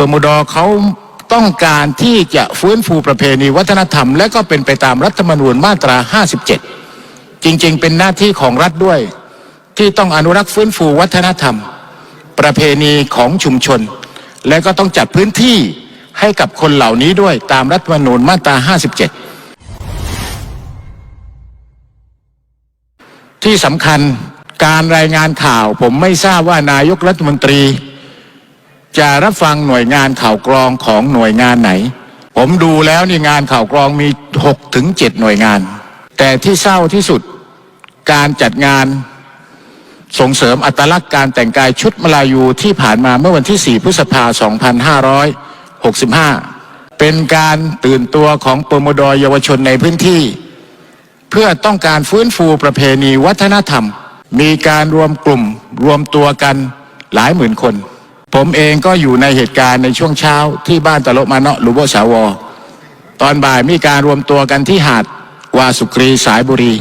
ปมดอเขาต้องการที่จะฟื้นฟูประเพณีวัฒนธรรม และก็เป็นไปตามรัฐธรรมนูญมาตรา 57 จริงๆ เป็นหน้าที่ของรัฐด้วย ที่ต้องอนุรักษ์ฟื้นฟูวัฒนธรรม ประเพณีของชุมชน และก็ต้องจัดพื้นที่ให้กับคนเหล่านี้ด้วยตามรัฐธรรมนูญมาตรา 57 ที่สำคัญการรายงานข่าวผมไม่ทราบว่านายกรัฐมนตรี จะรับฟังหน่วยงานข่าวกรองของหน่วยงานไหน ผมดูแล้วนี่งานข่าวกรองมี6ถึง7หน่วยงาน แต่ที่เศร้าที่สุดการจัดงานส่งเสริมอัตลักษณ์การแต่งกายชุดมลายูที่ผ่านมาเมื่อวันที่ 4 พฤษภาคม2565 เป็นการตื่นตัวของปมดอยเยาวชนในพื้นที่ เพื่อต้องการฟื้นฟูประเพณีวัฒนธรรม มีการรวมกลุ่มรวมตัวกันหลายหมื่นคน ผมเองก็อยู่ในเหตุการณ์ในช่วงเช้าที่บ้านตะโลมาเนาะหรือโบสาวอ ตอนบ่ายมีการรวมตัวกันที่หาดวาสุกรีสายบุรี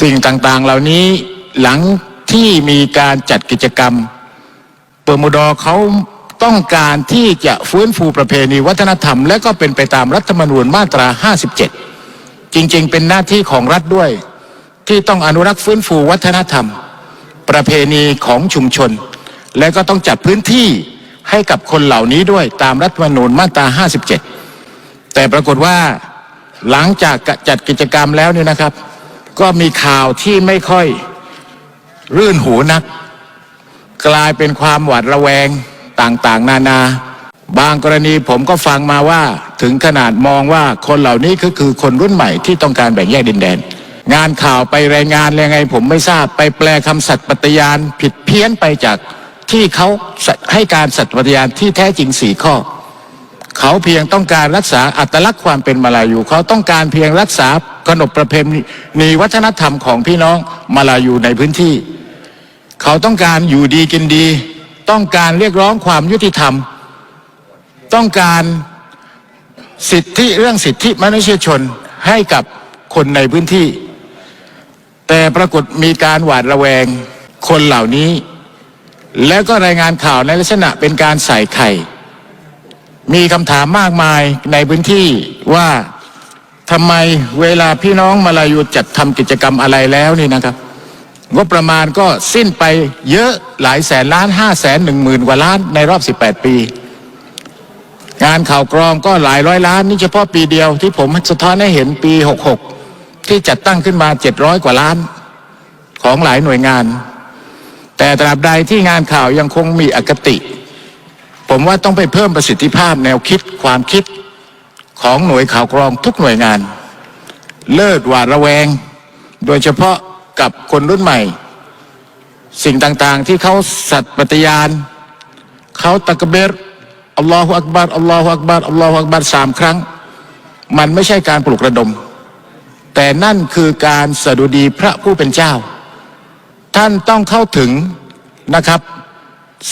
สิ่งต่างๆเหล่านี้หลังที่มีการจัดกิจกรรม เปอร์โมดอเขาต้องการที่จะฟื้นฟูประเพณีวัฒนธรรม และก็เป็นไปตามรัฐธรรมนูญมาตรา 57 จริงๆ เป็นหน้าที่ของรัฐด้วย ที่ต้องอนุรักษ์ฟื้นฟูวัฒนธรรม ประเพณีของชุมชน และก็ต้องจัดพื้นที่ให้กับคนเหล่านี้ด้วยตามรัฐธรรมนูญมาตรา 57 แต่ปรากฏว่าหลังจากจัดกิจกรรมแล้วเนี่ยนะครับ ก็มีข่าวที่ไม่ค่อยรื่นหูนัก กลายเป็นความหวาดระแวงต่างๆ นานา บางกรณีผมก็ฟังมาว่าถึงขนาดมองว่าคนเหล่านี้ก็คือคนรุ่นใหม่ที่ต้องการแบ่งแยกดินแดน งานข่าวไปรายงานยังไงผมไม่ทราบไปแปลคำสัตย์ปฏิญาณผิดเพี้ยนไปจาก ที่เขาให้การสัตย์ปฏิญาณที่แท้จริงสี่ข้อ เขาเพียงต้องการรักษาอัตลักษณ์ความเป็นมาลายู เขาต้องการเพียงรักษาขนบประเพณีวัฒนธรรมของพี่น้องมาลายูในพื้นที่ เขาต้องการอยู่ดีกินดี ต้องการเรียกร้องความยุติธรรม ต้องการสิทธิเรื่องสิทธิมนุษยชนให้กับคนในพื้นที่ แต่ปรากฏมีการหวาดระแวงคนเหล่านี้ แล้วก็รายงานข่าวในลักษณะเป็นการใส่ไข่ มีคำถามมากมายในพื้นที่ว่าทำไมเวลาพี่น้องมาลายูจัดทำกิจกรรมอะไรแล้วนี่นะครับงบประมาณก็สิ้นไปเยอะหลายแสนล้านห้าแสนหนึ่งหมื่นกว่าล้านในรอบ 18 ปี งานข่าวกรองก็หลายร้อยล้าน นี่เฉพาะปีเดียวที่ผมสะท้อนให้เห็นปี 66 ที่จัดตั้งขึ้นมา 700 กว่าล้านของหลายหน่วยงาน แต่ตราบใดที่งานข่าวยังคงมีอคติ ผมว่าต้องไปเพิ่มประสิทธิภาพแนวคิดความคิดของหน่วยข่าวกรองทุกหน่วยงาน เลิศหวาดระแวง โดยเฉพาะกับคนรุ่นใหม่ สิ่งต่างๆที่เขาสัตย์ปฏิญาณเขาตะกเบรอัลลอฮฺอักบารอัลลอฮฺอักบารอัลลอฮฺอักบารสามครั้ง มันไม่ใช่การปลุกระดม แต่นั่นคือการสดุดีพระผู้เป็นเจ้า ท่านต้องเข้าถึงนะครับ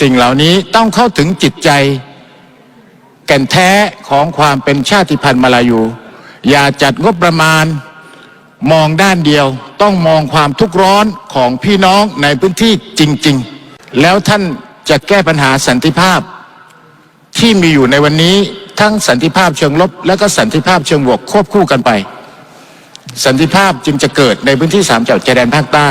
สิ่งเหล่านี้ต้องเข้าถึงจิตใจ แก่นแท้ของความเป็นชาติพันธุ์มาลายู อย่าจัดงบประมาณมองด้านเดียว ต้องมองความทุกข์ร้อนของพี่น้องในพื้นที่จริง ๆ แล้วท่านจะแก้ปัญหาสันติภาพ ที่มีอยู่ในวันนี้ทั้งสันติภาพเชิงลบ และก็สันติภาพเชิงบวกควบคู่กันไป สันติภาพจึงจะเกิดในพื้นที่สามจังหวัดชายแดนภาคใต้